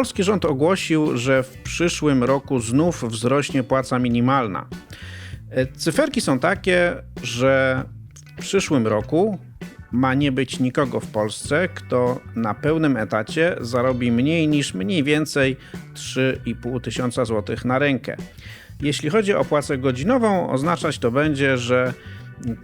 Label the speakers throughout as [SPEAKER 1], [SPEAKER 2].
[SPEAKER 1] Polski rząd ogłosił, że w przyszłym roku znów wzrośnie płaca minimalna. E, Cyferki są takie, że w przyszłym roku ma nie być nikogo w Polsce, kto na pełnym etacie zarobi mniej niż mniej więcej 3,5 tysiąca złotych na rękę. Jeśli chodzi o płacę godzinową, oznaczać to będzie, że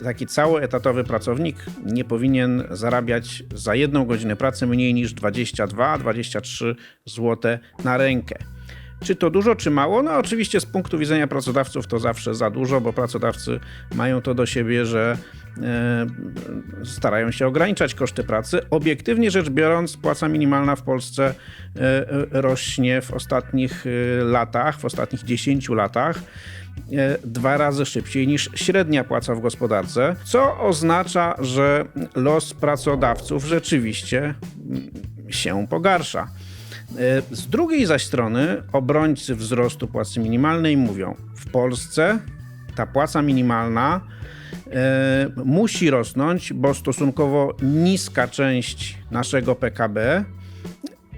[SPEAKER 1] taki cały etatowy pracownik nie powinien zarabiać za jedną godzinę pracy mniej niż 22-23 zł na rękę. Czy to dużo, czy mało? No oczywiście z punktu widzenia pracodawców to zawsze za dużo, bo pracodawcy mają to do siebie, że e, starają się ograniczać koszty pracy. Obiektywnie rzecz biorąc, płaca minimalna w Polsce e, e, rośnie w ostatnich latach, w ostatnich 10 latach dwa razy szybciej niż średnia płaca w gospodarce, co oznacza, że los pracodawców rzeczywiście mm, się pogarsza. E, Z drugiej zaś strony obrońcy wzrostu płacy minimalnej mówią, w Polsce ta płaca minimalna e, musi rosnąć, bo stosunkowo niska część naszego PKB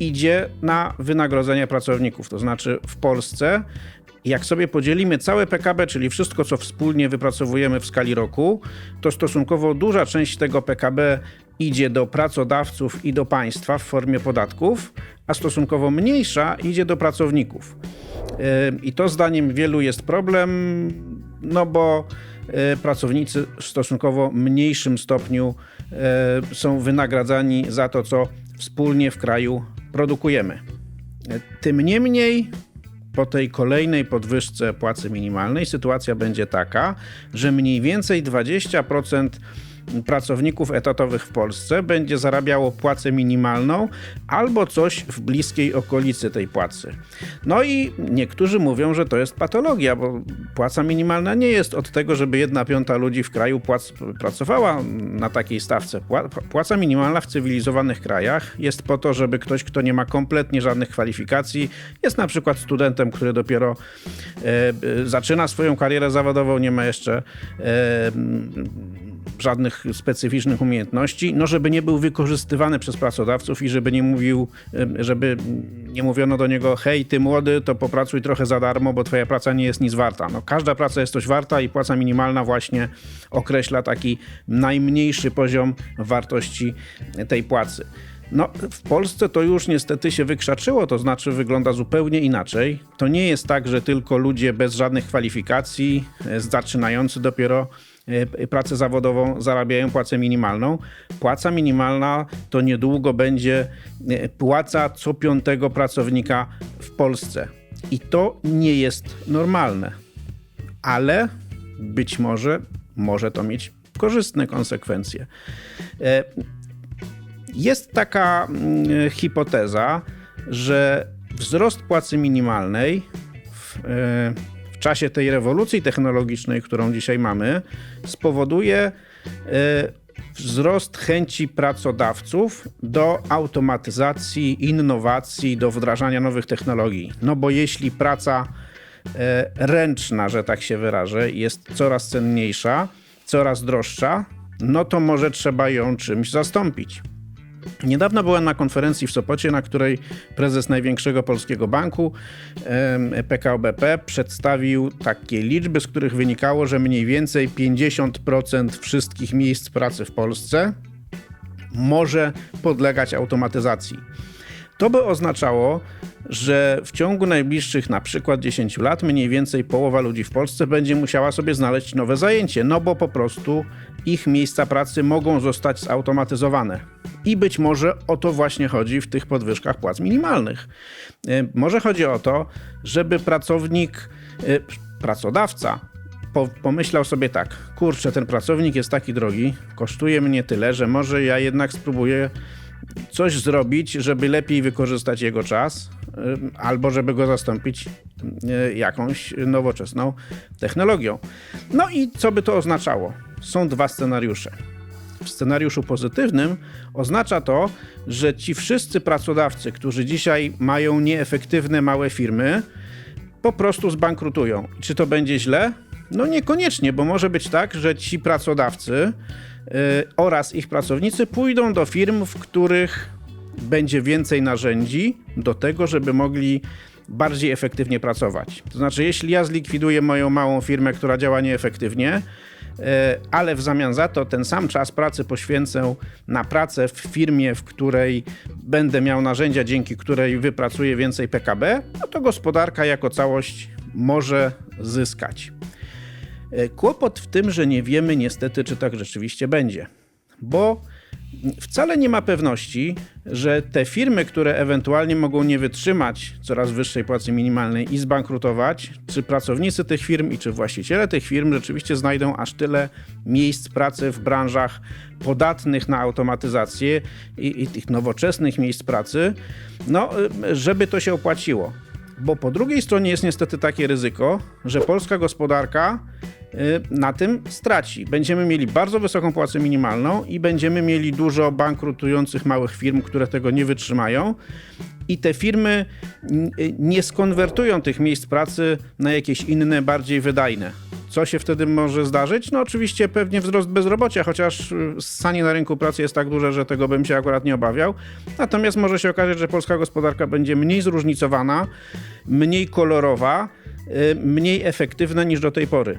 [SPEAKER 1] idzie na wynagrodzenia pracowników. To znaczy w Polsce, jak sobie podzielimy całe PKB, czyli wszystko, co wspólnie wypracowujemy w skali roku, to stosunkowo duża część tego PKB idzie do pracodawców i do państwa w formie podatków, a stosunkowo mniejsza idzie do pracowników. Yy, I to zdaniem wielu jest problem, no bo yy, pracownicy w stosunkowo mniejszym stopniu yy, są wynagradzani za to, co wspólnie w kraju produkujemy. Tym niemniej, po tej kolejnej podwyżce płacy minimalnej sytuacja będzie taka, że mniej więcej 20% pracowników etatowych w Polsce będzie zarabiało płacę minimalną albo coś w bliskiej okolicy tej płacy. No i niektórzy mówią, że to jest patologia, bo płaca minimalna nie jest od tego, żeby jedna piąta ludzi w kraju płac, pracowała na takiej stawce. Pła- Płaca minimalna w cywilizowanych krajach jest po to, żeby ktoś, kto nie ma kompletnie żadnych kwalifikacji, jest na przykład studentem, który dopiero e, e, zaczyna swoją karierę zawodową, nie ma jeszcze e, żadnych specyficznych umiejętności, no żeby nie był wykorzystywany przez pracodawców i żeby nie mówił, żeby nie mówiono do niego, hej, ty młody, to popracuj trochę za darmo, bo twoja praca nie jest nic warta. No, każda praca jest coś warta i płaca minimalna właśnie określa taki najmniejszy poziom wartości tej płacy. No, w Polsce to już niestety się wykrzaczyło, to znaczy wygląda zupełnie inaczej. To nie jest tak, że tylko ludzie bez żadnych kwalifikacji, e, zaczynający dopiero pracę zawodową zarabiają płacę minimalną. Płaca minimalna to niedługo będzie e, płaca co piątego pracownika w Polsce. I to nie jest normalne. Ale być może może to mieć korzystne konsekwencje. E, Jest taka mm, hipoteza, że wzrost płacy minimalnej w, e, w czasie tej rewolucji technologicznej, którą dzisiaj mamy, spowoduje e, wzrost chęci pracodawców do automatyzacji, innowacji, do wdrażania nowych technologii. No bo jeśli praca e, ręczna, że tak się wyrażę, jest coraz cenniejsza, coraz droższa, no to może trzeba ją czymś zastąpić. Niedawno byłem na konferencji w Sopocie, na której prezes największego polskiego banku, PKO BP, przedstawił takie liczby, z których wynikało, że mniej więcej 50% wszystkich miejsc pracy w Polsce może podlegać automatyzacji. To by oznaczało, że w ciągu najbliższych na przykład 10 lat mniej więcej połowa ludzi w Polsce będzie musiała sobie znaleźć nowe zajęcie, no bo po prostu ich miejsca pracy mogą zostać zautomatyzowane. I być może o to właśnie chodzi w tych podwyżkach płac minimalnych. E, Może chodzi o to, żeby pracownik, e, pracodawca po, pomyślał sobie tak, kurczę, ten pracownik jest taki drogi, kosztuje mnie tyle, że może ja jednak spróbuję coś zrobić, żeby lepiej wykorzystać jego czas, albo żeby go zastąpić y, jakąś nowoczesną technologią. No i co by to oznaczało? Są dwa scenariusze. W scenariuszu pozytywnym oznacza to, że ci wszyscy pracodawcy, którzy dzisiaj mają nieefektywne małe firmy, po prostu zbankrutują. Czy to będzie źle? No niekoniecznie, bo może być tak, że ci pracodawcy oraz ich pracownicy pójdą do firm, w których będzie więcej narzędzi do tego, żeby mogli bardziej efektywnie pracować. To znaczy, jeśli ja zlikwiduję moją małą firmę, która działa nieefektywnie, e, ale w zamian za to ten sam czas pracy poświęcę na pracę w firmie, w której będę miał narzędzia, dzięki której wypracuję więcej PKB, no to gospodarka jako całość może zyskać. E, Kłopot w tym, że nie wiemy niestety, czy tak rzeczywiście będzie, bo wcale nie ma pewności, że te firmy, które ewentualnie mogą nie wytrzymać coraz wyższej płacy minimalnej i zbankrutować, czy pracownicy tych firm i czy właściciele tych firm rzeczywiście znajdą aż tyle miejsc pracy w branżach podatnych na automatyzację i, i tych nowoczesnych miejsc pracy, no, żeby to się opłaciło. Bo po drugiej stronie jest niestety takie ryzyko, że polska gospodarka na tym straci. Będziemy mieli bardzo wysoką płacę minimalną i będziemy mieli dużo bankrutujących małych firm, które tego nie wytrzymają. I te firmy y, nie skonwertują tych miejsc pracy na jakieś inne, bardziej wydajne. Co się wtedy może zdarzyć? No oczywiście pewnie wzrost bezrobocia, chociaż y, ssanie na rynku pracy jest tak duże, że tego bym się akurat nie obawiał. Natomiast może się okazać, że polska gospodarka będzie mniej zróżnicowana, mniej kolorowa, y, mniej efektywna niż do tej pory.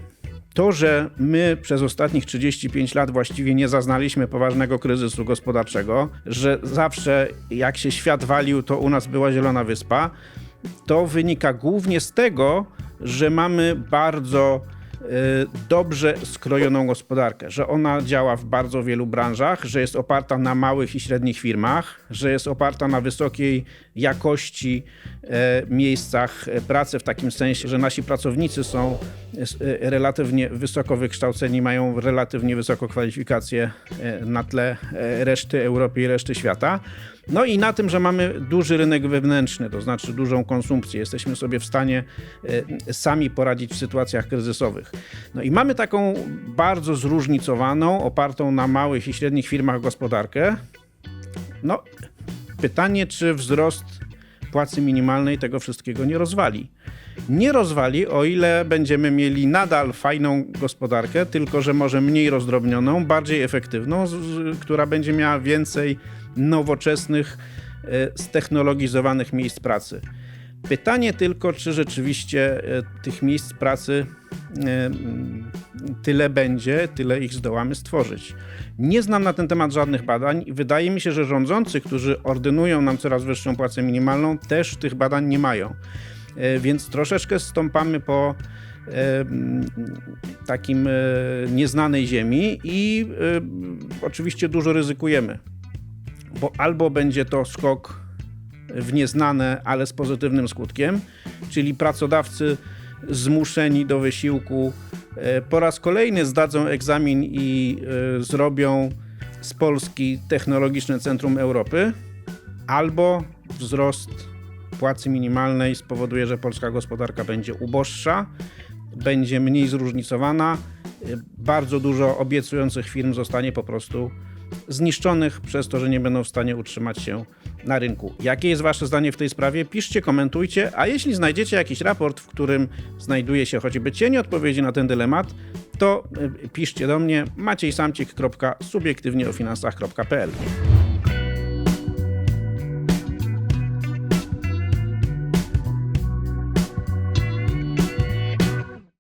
[SPEAKER 1] To, że my przez ostatnich 35 lat właściwie nie zaznaliśmy poważnego kryzysu gospodarczego, że zawsze jak się świat walił, to u nas była Zielona Wyspa, to wynika głównie z tego, że mamy bardzo dobrze skrojoną gospodarkę, że ona działa w bardzo wielu branżach, że jest oparta na małych i średnich firmach, że jest oparta na wysokiej jakości e, miejscach e, pracy, w takim sensie, że nasi pracownicy są relatywnie wysoko wykształceni, mają relatywnie wysoką kwalifikację na tle reszty Europy i reszty świata. No i na tym, że mamy duży rynek wewnętrzny, to znaczy dużą konsumpcję, jesteśmy sobie w stanie sami poradzić w sytuacjach kryzysowych. No i mamy taką bardzo zróżnicowaną, opartą na małych i średnich firmach gospodarkę. No, pytanie, czy wzrost płacy minimalnej tego wszystkiego nie rozwali. Nie rozwali, o ile będziemy mieli nadal fajną gospodarkę, tylko że może mniej rozdrobnioną, bardziej efektywną, która będzie miała więcej nowoczesnych, e, ztechnologizowanych miejsc pracy. Pytanie tylko, czy rzeczywiście e, tych miejsc pracy e, mm, tyle będzie, tyle ich zdołamy stworzyć. Nie znam na ten temat żadnych badań i wydaje mi się, że rządzący, którzy ordynują nam coraz wyższą płacę minimalną, też tych badań nie mają. E, Więc troszeczkę stąpamy po mm, takim nieznanej ziemi i oczywiście dużo ryzykujemy, bo albo będzie to skok w nieznane, ale z pozytywnym skutkiem, czyli pracodawcy zmuszeni do wysiłku e, po raz kolejny zdadzą egzamin i e, zrobią z Polski technologiczne centrum Europy, albo wzrost płacy minimalnej spowoduje, że polska gospodarka będzie uboższa, będzie mniej zróżnicowana, e, bardzo dużo obiecujących firm zostanie po prostu zniszczonych przez to, że nie będą w stanie utrzymać się na rynku. Jakie jest Wasze zdanie w tej sprawie? Piszcie, komentujcie, a jeśli znajdziecie jakiś raport, w którym znajduje się choćby cień odpowiedzi na ten dylemat, to y, piszcie do mnie maciejsamcik.subiektywnieofinansach.pl